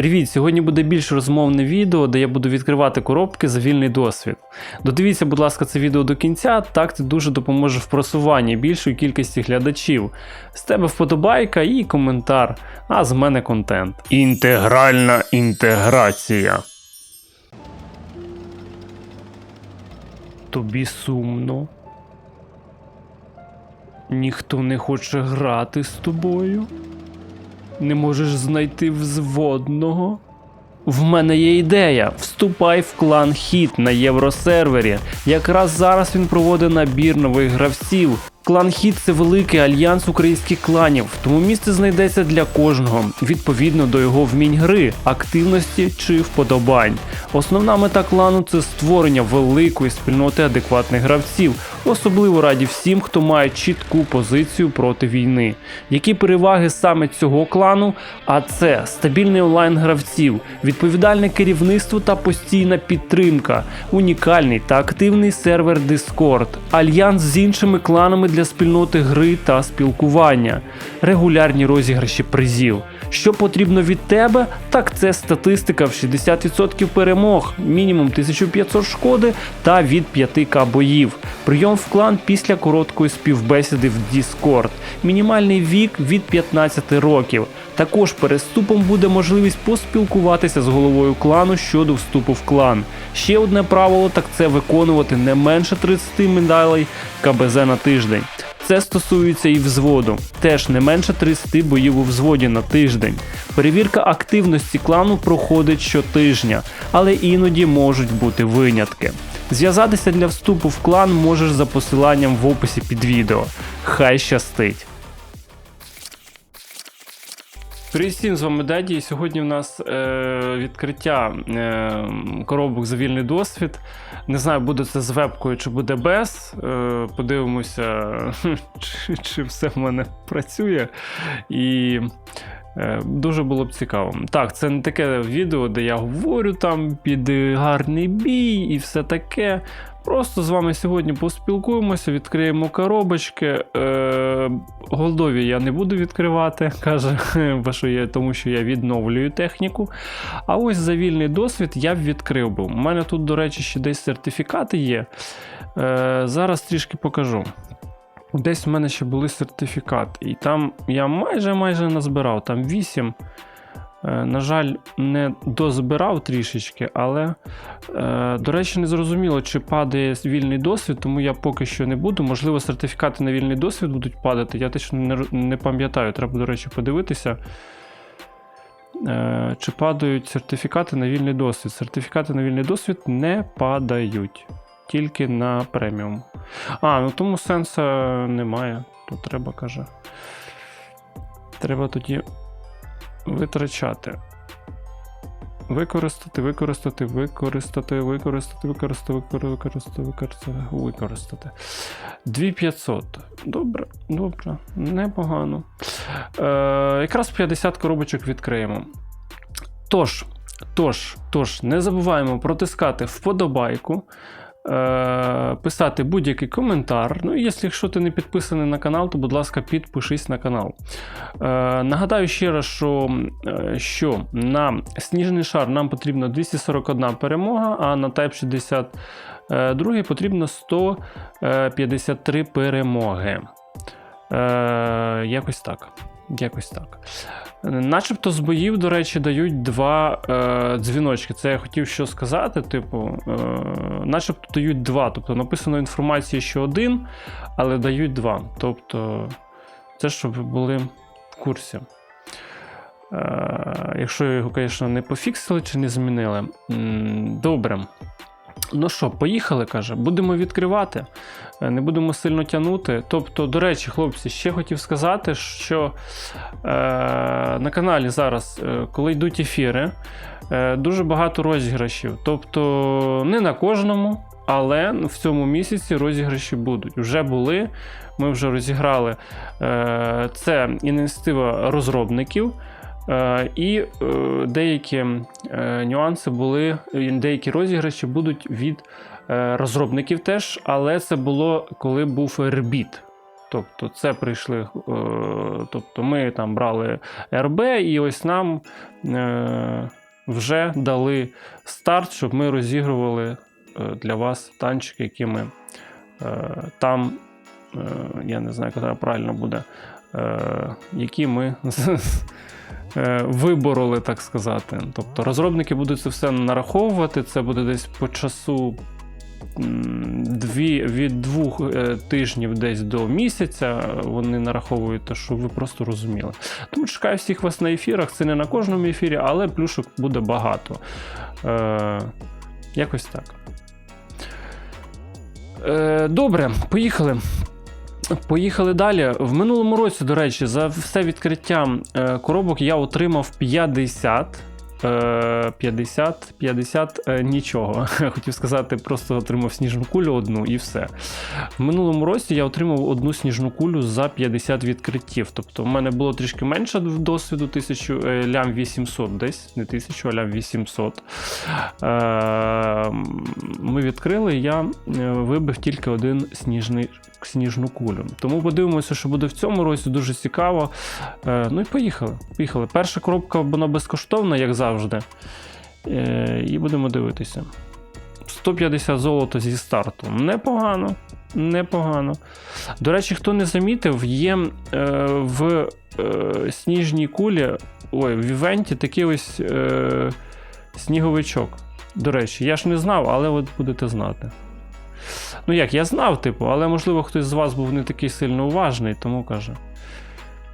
Привіт! Сьогодні буде більш розмовне відео, де я буду відкривати коробки за вільний досвід. Додивіться, будь ласка, це відео до кінця, так це дуже допоможе в просуванні більшої кількості глядачів. З тебе вподобайка і коментар, а з мене контент. Інтегральна інтеграція. Тобі сумно. Ніхто не хоче грати з тобою. Не можеш знайти взводного? В мене є ідея. Вступай в клан Хіт на євросервері. Якраз зараз він проводить набір нових гравців. Клан Хіт це великий альянс українських кланів, тому місце знайдеться для кожного відповідно до його вмінь гри, активності чи вподобань. Основна мета клану це створення великої спільноти адекватних гравців, особливо раді всім, хто має чітку позицію проти війни. Які переваги саме цього клану? А це стабільний онлайн гравців, відповідальне керівництво та постійна підтримка, унікальний та активний сервер Discord, альянс з іншими кланами для спільноти гри та спілкування, регулярні розіграші призів. Що потрібно від тебе? Так це статистика в 60% перемог, мінімум 1500 шкоди та від 5к боїв. Прийом в клан після короткої співбесіди в Discord. Мінімальний вік від 15 років. Також переступом буде можливість поспілкуватися з головою клану щодо вступу в клан. Ще одне правило так це виконувати не менше 30 медалей КБЗ на тиждень. Це стосується і взводу, теж не менше 30 боїв у взводі на тиждень. Перевірка активності клану проходить щотижня, але іноді можуть бути винятки. Зв'язатися для вступу в клан можеш за посиланням в описі під відео. Хай щастить! Привіт всім, з вами Деді. І сьогодні в нас е, відкриття е, коробок за вільний досвід. Не знаю, буде це з вебкою чи буде без. Е, подивимося, чи, чи все в мене працює. І дуже було б цікаво. Так, це не таке відео, де я говорю там під гарний бій і все таке. Просто з вами сьогодні поспілкуємося, відкриємо коробочки. Е, голдові я не буду відкривати, каже, що я, тому що я відновлюю техніку. А ось за вільний досвід я б відкрив би. У мене тут, до речі, ще десь сертифікати є. Е, зараз трішки покажу. Десь в мене ще були сертифікати. І там я майже майже назбирав, там 8. Е, На жаль, не дозбирав трішечки, але, е, до речі, не зрозуміло, чи падає вільний досвід, тому я поки що не буду. Можливо, сертифікати на вільний досвід будуть падати. Я точно не, пам'ятаю, треба, до речі, подивитися. Е, Чи падають сертифікати на вільний досвід? Сертифікати на вільний досвід не падають, тільки на преміум. А, ну тому сенсу немає. Тут треба, каже. Треба тоді витрачати. Використати, використати, використати, використати, використати, використати, використати, використати. 2500. Добре, добре, непогано. Е, якраз 50 коробочок відкриємо. Тож, тож, тож, не забуваємо протискати вподобайку. Е, писати будь-який коментар. Ну і якщо ти не підписаний на канал, то будь ласка, підпишись на канал. Е, нагадаю ще раз, що, е, що на сніжний шар нам потрібно 241 перемога, а на Type 62 потрібно 153 перемоги. Е, якось так. Якось так. Начебто з боїв, до речі, дають два е, дзвіночки. Це я хотів що сказати. Типу, е, начебто дають два. Тобто написано інформації, що один, але дають два. Тобто, це щоб ви були в курсі. Е, якщо його, звісно, не пофіксили чи не змінили. Добре. Ну що, поїхали, каже, будемо відкривати, е, не будемо сильно тягнути. Тобто, до речі, хлопці, ще хотів сказати, що е, на каналі зараз, е, коли йдуть ефіри, е, дуже багато розіграшів. Тобто, не на кожному, але в цьому місяці розіграші будуть. Вже були. Ми вже розіграли. Е, це ініціатива розробників. Е, І е, деякі е, нюанси були, деякі розіграші будуть від розробників теж, але це було коли був ребіт. Тобто, це прийшли. Тобто, ми там брали РБ, і ось нам вже дали старт, щоб ми розігрували для вас танчики, які ми там, я не знаю, яка правильно буде, які ми вибороли, так сказати. Тобто розробники будуть це все нараховувати, це буде десь по часу. Дві, від двох е, тижнів десь до місяця е, вони нараховують те, що ви просто розуміли. Тому чекаю всіх вас на ефірах. Це не на кожному ефірі, але плюшок буде багато. Е, якось так. Е, добре, поїхали. Поїхали далі. В минулому році, до речі, за все відкриття е, коробок я отримав 50. Е, 50, 50 е, нічого. Хотів сказати, просто отримав сніжну кулю одну і все. В минулому році я отримав одну сніжну кулю за 50 відкриттів. Тобто, в мене було трішки менше досвіду, 1000 е, лям 800 десь, не 1000, а лям 800. Е, Ми відкрили, я вибив тільки один сніжний, сніжну кулю. Тому подивимося, що буде в цьому році, дуже цікаво. Ну і поїхали. Поїхали. Перша коробка вона безкоштовна, як завжди. Е, І будемо дивитися. 150 золота зі старту. Непогано. Непогано. До речі, хто не замітив, є е, в е, сніжній кулі, ой, в івенті такий ось е, сніговичок. До речі, я ж не знав, але от будете знати. Ну як, я знав, типу, але можливо хтось з вас був не такий сильно уважний, тому каже.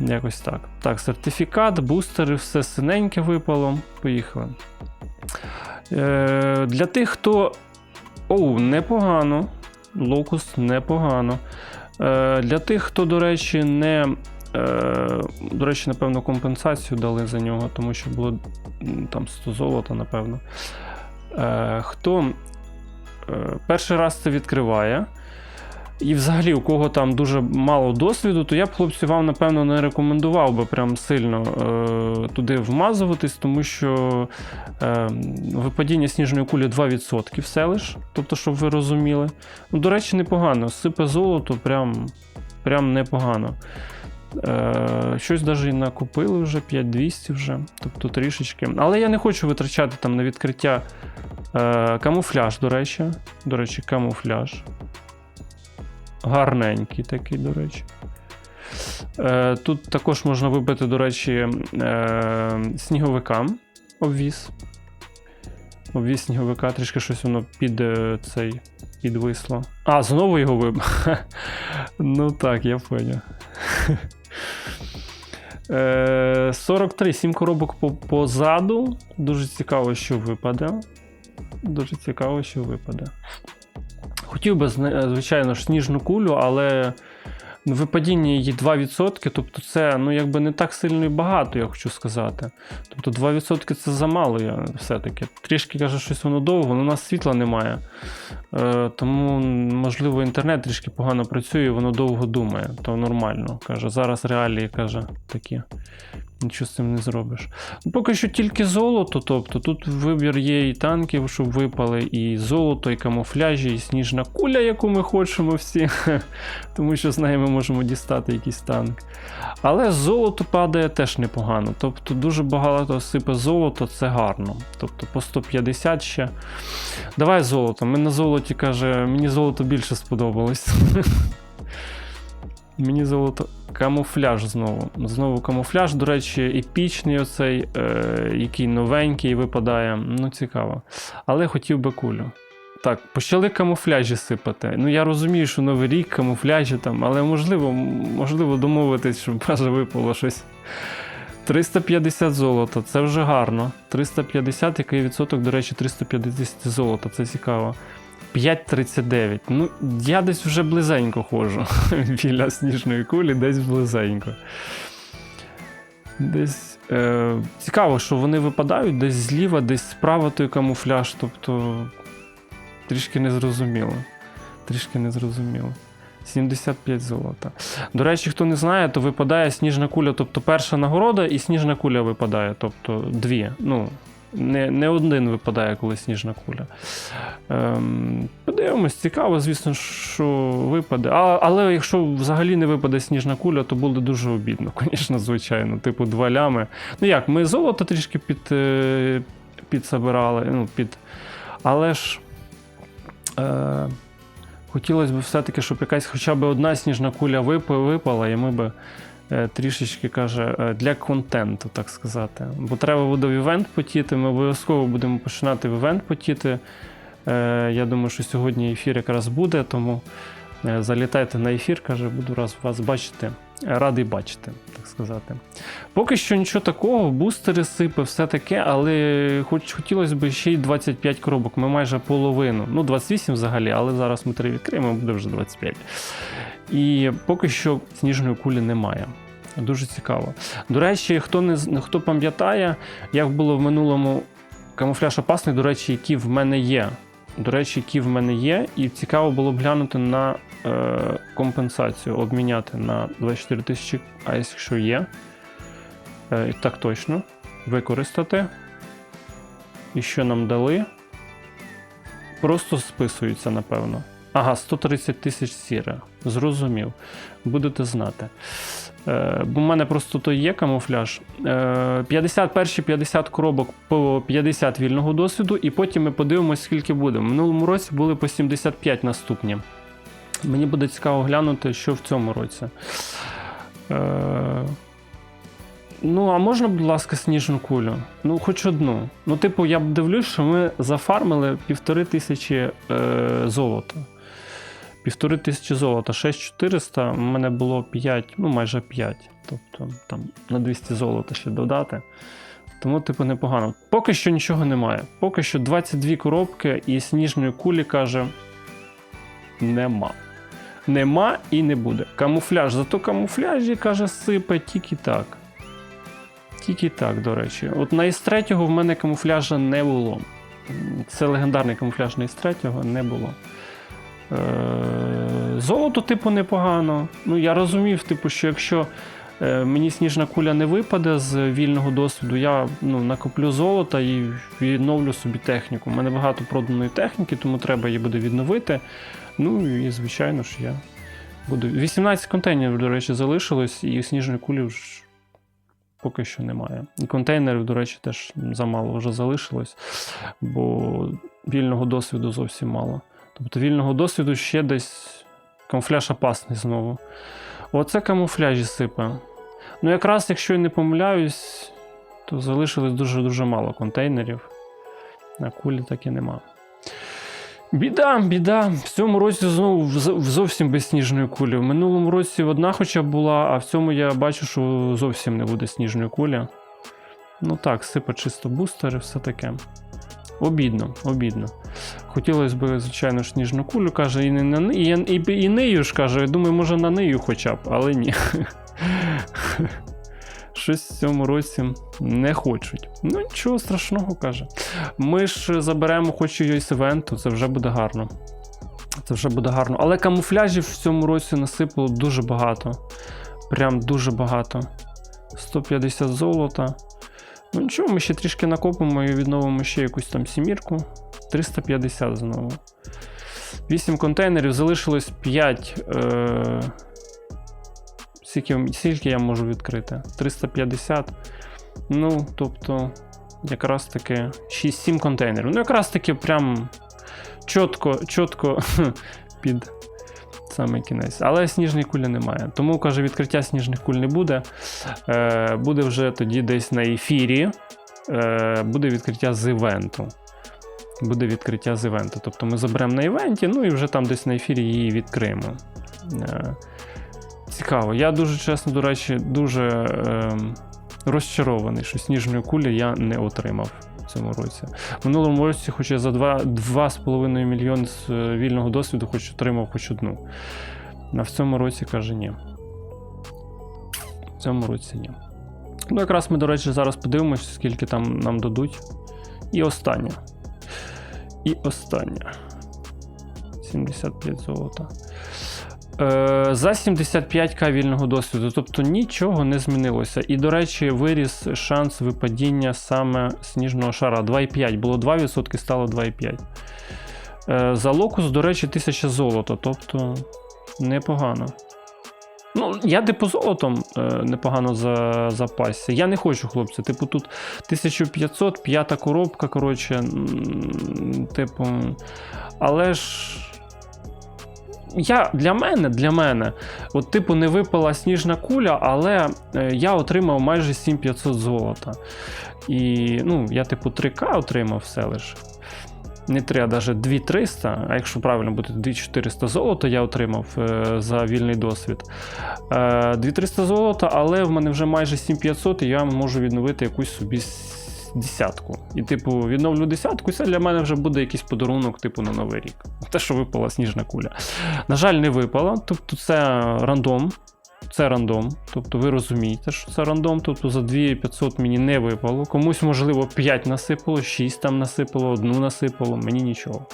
Якось так. Так, сертифікат, бустери, все синеньке випало. Поїхали. Е, для тих, хто. Оу, непогано. Локус непогано. Е, для тих, хто, до речі, не. Е, до речі, напевно, компенсацію дали за нього, тому що було там 100 золота, напевно. Е, хто е, перший раз це відкриває. І взагалі, у кого там дуже мало досвіду, то я б хлопці вам, напевно, не рекомендував би прям сильно е, туди вмазуватись, тому що е, випадіння сніжної кулі 2% все лиш, тобто, щоб ви розуміли. Ну, до речі, непогано. Сипе золото, прям, прям непогано. Е, щось навіть накупили вже 5200 вже, тобто трішечки. Але я не хочу витрачати там на відкриття е, камуфляж, до речі. До речі, камуфляж. Гарненький такий, до речі. Е, тут також можна вибити, до речі, е, сніговика обвіз. Обвіз сніговика, трішки щось воно під е, цей підвисло. А, знову його вибив. ну так, я поняв. Е, 43, 7 коробок позаду. Дуже цікаво, що випаде. Дуже цікаво, що випаде. Хотів би, звичайно ж, сніжну кулю, але випадіння її 2%, тобто це ну, якби не так сильно і багато, я хочу сказати. Тобто 2% це замало, я все-таки. Трішки каже, щось воно довго, але у нас світла немає. Е, тому, можливо, інтернет трішки погано працює, воно довго думає, то нормально. Каже, зараз реалії каже, такі. Нічого з цим не зробиш. Поки що тільки золото, тобто тут вибір є і танків, щоб випали, і золото, і камуфляжі, і сніжна куля, яку ми хочемо всі. Тому що з нею ми можемо дістати якийсь танк. Але золото падає теж непогано. Тобто дуже багато сипе золото, це гарно. Тобто по 150 ще. Давай золото. Ми на золоті каже, мені золото більше сподобалось. Мені золото. Камуфляж знову. Знову камуфляж, до речі, епічний оцей, е, який новенький випадає. Ну, цікаво. Але хотів би кулю. Так, почали камуфляжі сипати. Ну, я розумію, що новий рік, камуфляжі там, але можливо, можливо домовитись, щоб може випало щось. 350 золота, це вже гарно. 350, який відсоток, до речі, 350 золота, це цікаво. 5,39. Ну, я десь вже близенько ходжу. Біля сніжної кулі, десь близенько. Десь. Е, цікаво, що вони випадають десь зліва, десь справа той камуфляж. Тобто. Трішки незрозуміло. Трішки незрозуміло. 75 золота. До речі, хто не знає, то випадає сніжна куля, тобто перша нагорода і сніжна куля випадає, тобто дві. Ну, не, не один випадає, коли сніжна куля. Ем, Подивимось, цікаво, звісно, що випаде. А, але якщо взагалі не випаде сніжна куля, то буде дуже обідно, звісно, звичайно. Типу, два лями. Ну як, ми золото трішки під, е, підсобирали, ну, під. Але ж. Е, хотілося б все-таки, щоб якась хоча б одна сніжна куля випала, і ми би трішечки каже, е, для контенту, так сказати. Бо треба буде в івент потіти. Ми обов'язково будемо починати в івент потіти. Е, Я думаю, що сьогодні ефір якраз буде, тому е, залітайте на ефір, каже, буду раз вас бачити. Радий бачити, так сказати. Поки що нічого такого, бустери сипи, все таке, але хоч хотілося б ще й 25 коробок. Ми майже половину. Ну, 28 взагалі, але зараз ми три відкриємо, буде вже 25. І поки що сніжної кулі немає. Дуже цікаво. До речі, хто не хто пам'ятає, як було в минулому камуфляж опасний, до речі, які в мене є. До речі, які в мене є, і цікаво було б глянути на е, компенсацію, обміняти на 24 тисячі, а якщо є. Е, так точно. Використати. І що нам дали? Просто списується, напевно. Ага, 130 тисяч сіре. Зрозумів. Будете знати. Е, бо в мене просто то є камуфляж. Е, 50 перші 50 коробок по 50 вільного досвіду, і потім ми подивимося, скільки буде. В минулому році були по 75 наступні. Мені буде цікаво глянути, що в цьому році. Е, ну, а можна, будь ласка, сніжну кулю? Ну, хоч одну. Ну, типу, я б дивлюсь, що ми зафармили півтори тисячі е, золота. Півтори тисячі золота, 6400, у мене було 5, ну майже 5. Тобто там на 200 золота ще додати. Тому, типу, непогано. Поки що нічого немає. Поки що 22 коробки і сніжної кулі каже: нема. Нема і не буде. Камуфляж. Зато камуфляжі, каже, сипе тільки так. Тільки так, до речі. От на ІС-3 в мене камуфляжа не було. Це легендарний камуфляж на ІС-3 не було. Е, Золото, типу, непогано. Ну, я розумів, типу, що якщо е, мені сніжна куля не випаде з вільного досвіду, я ну, накоплю золота і відновлю собі техніку. У мене багато проданої техніки, тому треба її буде відновити. Ну і звичайно ж я буду. 18 контейнерів, до речі, залишилось, і сніжної кулі вже поки що немає. І контейнерів, до речі, теж замало вже залишилось, бо вільного досвіду зовсім мало. Тобто вільного досвіду ще десь камуфляж опасний знову. Оце камуфляжі сипе. Ну, якраз, якщо я не помиляюсь, то залишилось дуже-дуже мало контейнерів. На кулі так і нема. Біда, біда. В цьому році знову зовсім без сніжної кулі. В минулому році одна хоча б була, а в цьому я бачу, що зовсім не буде сніжної кулі. Ну так, сипе чисто бустери, все таке. Обідно, обідно. Хотілося б, звичайно, сніжну кулю, каже, і не на і, і, і нею ж каже, думаю, може на нею хоча б, але ні. Щось в цьому році не хочуть. Ну, нічого страшного, каже. Ми ж заберемо хоч і івенту, це вже буде гарно. Це вже буде гарно. Але камуфляжів в цьому році насипало дуже багато. Прям дуже багато. 150 золота. Ну нічого, ми ще трішки накопимо і відновимо ще якусь там сімірку. 350 знову. 8 контейнерів, залишилось 5. Е... Скільки, скільки я можу відкрити? 350. Ну, тобто, якраз таки 6-7 контейнерів. Ну, якраз таки прям чітко, чітко під саме кінець. Але сніжної кулі немає. Тому, каже, відкриття сніжних куль не буде. Е, буде вже тоді десь на ефірі. Е, буде відкриття з івенту. Буде відкриття з івенту. Тобто ми заберемо на івенті, ну і вже там десь на ефірі її відкриємо. Е, цікаво. Я дуже чесно, до речі, дуже е, розчарований, що сніжної кулі я не отримав в цьому році. В минулому році, хоч я за 2,5 мільйони з е, вільного досвіду, хоч отримав хоч одну. А в цьому році каже ні. В цьому році ні. Ну, якраз ми, до речі, зараз подивимося, скільки там нам дадуть. І останнє. І останнє. 75 золота. Е, за 75к вільного досвіду, тобто нічого не змінилося. І, до речі, виріс шанс випадіння саме сніжного шара 2,5. Було 2%, стало 2,5. Е, за локус, до речі, 1000 золота, тобто непогано. Ну, я типу золотом е, непогано за, запасся. Я не хочу, хлопці. Типу, тут 1500, п'ята коробка, коротше. Типу. Але ж. Я для мене, для мене, от, типу, не випала сніжна куля, але е, я отримав майже 7500 золота. І ну, я, типу, 3К отримав все лише. Не 3, а навіть 2300, а якщо правильно буде 2400 золота, я отримав е, за вільний досвід. Е, 2300 золота, але в мене вже майже 7500, і я можу відновити якусь собі десятку. І, типу, відновлю десятку, і це для мене вже буде якийсь подарунок, типу, на Новий рік. Те, що випала сніжна куля. На жаль, не випала. Тобто, це рандом. Це рандом. Тобто ви розумієте, що це рандом. Тобто за 2500 мені не випало. Комусь, можливо, 5 насипало, 6 там насипало, одну насипало, мені нічого.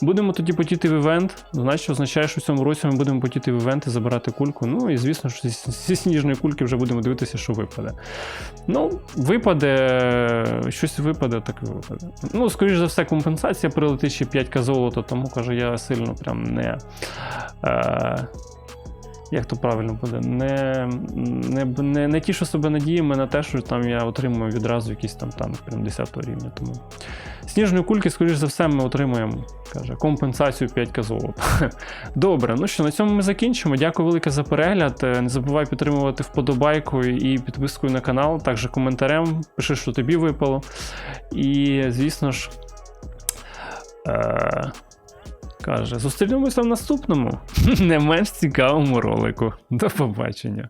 Будемо тоді потіти в івент. Значить, означає, що в цьому році ми будемо потіти в івент і забирати кульку. Ну і звісно, що зі, сніжної кульки вже будемо дивитися, що випаде. Ну, випаде, щось випаде, так і випаде. Ну, скоріш за все, компенсація прилетить ще 5к золота, тому кажу, я сильно прям не. Е, як то правильно буде? Не, не, не, не тішу себе надіями на те, що там я отримую відразу якийсь там танк прям 10 рівня. Тому сніжної кульки, скоріш за все, ми отримаємо каже, компенсацію 5к золота. Добре, ну що, на цьому ми закінчимо. Дякую велике за перегляд. Е, Не забувай підтримувати вподобайкою і підпискою на канал, також коментарем. Пиши, що тобі випало. І, звісно ж. Е- Каже, зустрінемося в наступному не менш цікавому ролику. До побачення.